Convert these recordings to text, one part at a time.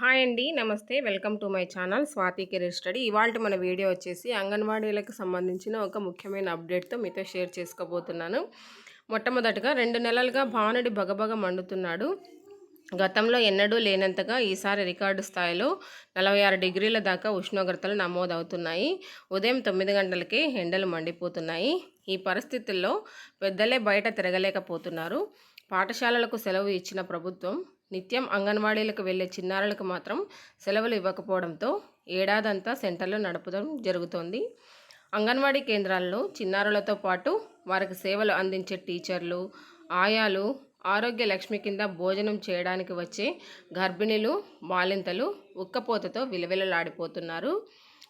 Hi అండి నమస్తే welcome to my channel Swathi career study. ఇవాళ మన వీడియో వచ్చేసి అంగన్వాడీలకు సంబంధించిన ఒక ముఖ్యమైన అప్డేట్తో మీతో షేర్ చేసుకోబోతున్నాను. మొట్టమొదటిగా రెండు నెలలుగా భానుడి బగబగ మండుతున్నాడు. గతంలో ఎన్నడూ లేనంతగా ఈసారి రికార్డు స్థాయిలో నలభై ఆరు డిగ్రీల దాకా ఉష్ణోగ్రతలు నమోదవుతున్నాయి. ఉదయం తొమ్మిది గంటలకే ఎండలు మండిపోతున్నాయి. ఈ పరిస్థితుల్లో పెద్దలే బయట తిరగలేకపోతున్నారు. పాఠశాలలకు సెలవు ఇచ్చిన ప్రభుత్వం నిత్యం అంగన్వాడీలకు వెళ్ళే చిన్నారులకు మాత్రం సెలవులు ఇవ్వకపోవడంతో ఏడాదంతా సెంటర్లు నడపడం జరుగుతోంది. అంగన్వాడీ కేంద్రాల్లో చిన్నారులతో పాటు వారికి సేవలు అందించే టీచర్లు ఆయాలు ఆరోగ్య లక్ష్మి కింద భోజనం చేయడానికి వచ్చే గర్భిణీలు బాలింతలు ఉక్కపోతతో విలవిలలాడిపోతున్నారు.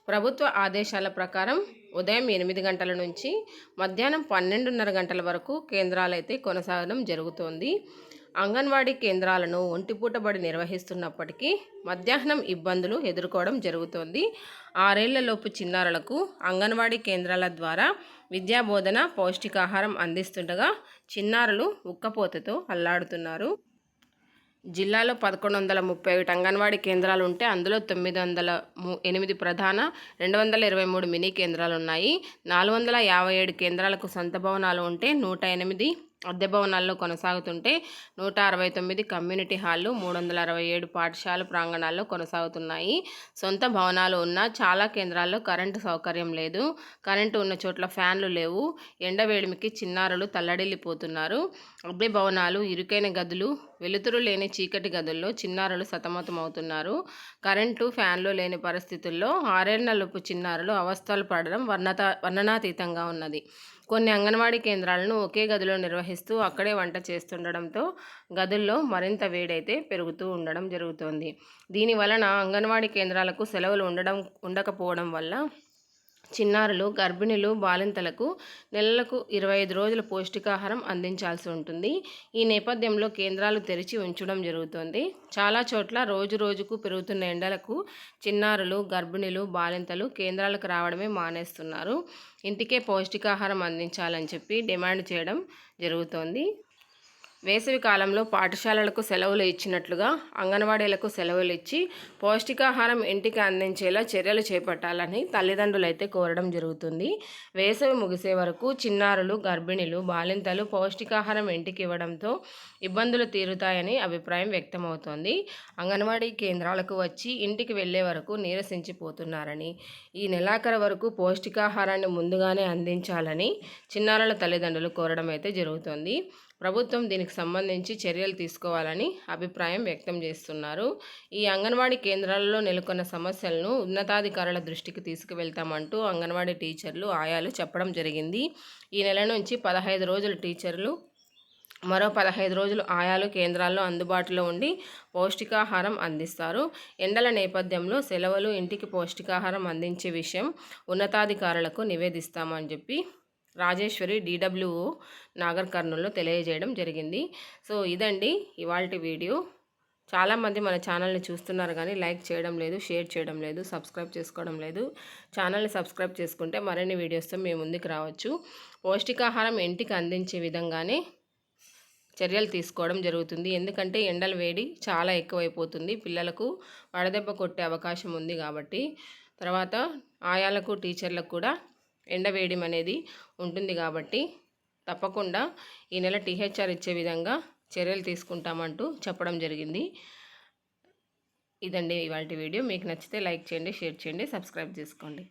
ప్రభుత్వ ఆదేశాల ప్రకారం ఉదయం ఎనిమిది గంటల నుంచి మధ్యాహ్నం పన్నెండున్నర గంటల వరకు కేంద్రాలైతే కొనసాగడం జరుగుతోంది. అంగన్వాడీ కేంద్రాలను ఒంటిపూటబడి నిర్వహిస్తున్నప్పటికీ మధ్యాహ్నం ఇబ్బందులు ఎదుర్కోవడం జరుగుతోంది. ఆరేళ్ళలోపు చిన్నారులకు అంగన్వాడీ కేంద్రాల ద్వారా విద్యాబోధన పౌష్టికాహారం అందిస్తుండగా చిన్నారులు ఉక్కపోతతో అల్లాడుతున్నారు. జిల్లాలో పదకొండు వందల ముప్పై ఒకటి అంగన్వాడీ కేంద్రాలు ఉంటే అందులో తొమ్మిది వందల ఎనిమిది ప్రధాన రెండు వందల ఇరవై మూడు మినీ కేంద్రాలు ఉన్నాయి. నాలుగు వందల యాభై ఏడు కేంద్రాలకు సొంత భవనాలు ఉంటే నూట ఎనిమిది అద్దె భవనాల్లో కొనసాగుతుంటే నూట అరవై తొమ్మిది కమ్యూనిటీ హాళ్ళు మూడు వందల అరవై ఏడు పాఠశాల ప్రాంగణాల్లో కొనసాగుతున్నాయి. సొంత భవనాలు ఉన్న చాలా కేంద్రాల్లో కరెంటు సౌకర్యం లేదు. కరెంటు ఉన్న చోట్ల ఫ్యాన్లు లేవు. ఎండవేడిమికి చిన్నారులు తల్లడిల్లిపోతున్నారు. అద్దె భవనాలు ఇరుకైన గదులు వెలుతురు లేని చీకటి గదుల్లో చిన్నారులు సతమతమవుతున్నారు. కరెంటు ఫ్యాన్లు లేని పరిస్థితుల్లో ఆరేళ్ళలోపు చిన్నారులు అవస్థలు పడడం వర్ణత వర్ణనాతీతంగా ఉన్నది. కొన్ని అంగన్వాడీ కేంద్రాలను ఒకే గదిలో నిర్వహిస్తూ అక్కడే వంట చేస్తుండడంతో గదుల్లో మరింత వేడైతే పెరుగుతూ ఉండడం జరుగుతోంది. దీని వలన అంగన్వాడీ కేంద్రాలకు సెలవులు ఉండడం ఉండకపోవడం వల్ల చిన్నారులు గర్భిణులు బాలింతలకు నెలలకు ఇరవై ఐదు రోజుల పౌష్టికాహారం అందించాల్సి ఉంటుంది. ఈ నేపథ్యంలో కేంద్రాలు తెరిచి ఉంచడం జరుగుతుంది. చాలా చోట్ల రోజు రోజుకు పెరుగుతున్న ఎండలకు చిన్నారులు గర్భిణులు బాలింతలు కేంద్రాలకు రావడమే మానేస్తున్నారు. ఇంటికే పౌష్టికాహారం అందించాలని చెప్పి డిమాండ్ చేయడం జరుగుతోంది. వేసవి కాలంలో పాఠశాలలకు సెలవులు ఇచ్చినట్లుగా అంగన్వాడీలకు సెలవులు ఇచ్చి పౌష్టికాహారం ఇంటికి అందించేలా చర్యలు చేపట్టాలని తల్లిదండ్రులు అయితే కోరడం జరుగుతుంది. వేసవి ముగిసే వరకు చిన్నారులు గర్భిణీలు బాలింతలు పౌష్టికాహారం ఇంటికి ఇవ్వడంతో ఇబ్బందులు తీరుతాయని అభిప్రాయం వ్యక్తమవుతోంది. అంగన్వాడీ కేంద్రాలకు వచ్చి ఇంటికి వెళ్ళే వరకు నీరసించిపోతున్నారని ఈ నెలాఖరు వరకు పౌష్టికాహారాన్ని ముందుగానే అందించాలని చిన్నారుల తల్లిదండ్రులు కోరడం అయితే జరుగుతుంది. ప్రభుత్వం దీనికి సంబంధించి చర్యలు తీసుకోవాలని అభిప్రాయం వ్యక్తం చేస్తున్నారు. ఈ అంగన్వాడీ కేంద్రాలలో నెలకొన్న సమస్యలను ఉన్నతాధికారుల దృష్టికి తీసుకువెళ్తామంటూ అంగన్వాడీ టీచర్లు ఆయాలు చెప్పడం జరిగింది. ఈ నెల నుంచి పదహైదు రోజులు టీచర్లు మరో పదహైదు రోజులు ఆయాలు కేంద్రాల్లో అందుబాటులో ఉండి పౌష్టికాహారం అందిస్తారు. ఎండల నేపథ్యంలో సెలవులు ఇంటికి పౌష్టికాహారం అందించే విషయం ఉన్నతాధికారులకు నివేదిస్తామని చెప్పి రాజేశ్వరి డీడబ్ల్యూ నాగర్ కర్నూల్లో తెలియజేయడం జరిగింది. సో ఇదండి ఇవాళ వీడియో. చాలామంది మన ఛానల్ని చూస్తున్నారు కానీ లైక్ చేయడం లేదు షేర్ చేయడం లేదు సబ్స్క్రైబ్ చేసుకోవడం లేదు. ఛానల్ని సబ్స్క్రైబ్ చేసుకుంటే మరిన్ని వీడియోస్తో మేము ముందుకు రావచ్చు. పౌష్టికాహారం ఇంటికి అందించే విధంగానే చర్యలు తీసుకోవడం జరుగుతుంది. ఎందుకంటే ఎండల వేడి చాలా ఎక్కువైపోతుంది. పిల్లలకు వడదెబ్బ కొట్టే అవకాశం ఉంది కాబట్టి. తర్వాత ఆయాలకు టీచర్లకు కూడా ఎండవేయడం అనేది ఉంటుంది కాబట్టి తప్పకుండా ఈ నెల టీహెచ్ఆర్ ఇచ్చే విధంగా చర్యలు తీసుకుంటామంటూ చెప్పడం జరిగింది. ఇదండి ఇవాళ వీడియో. మీకు నచ్చితే లైక్ చేయండి షేర్ చేయండి సబ్స్క్రైబ్ చేసుకోండి.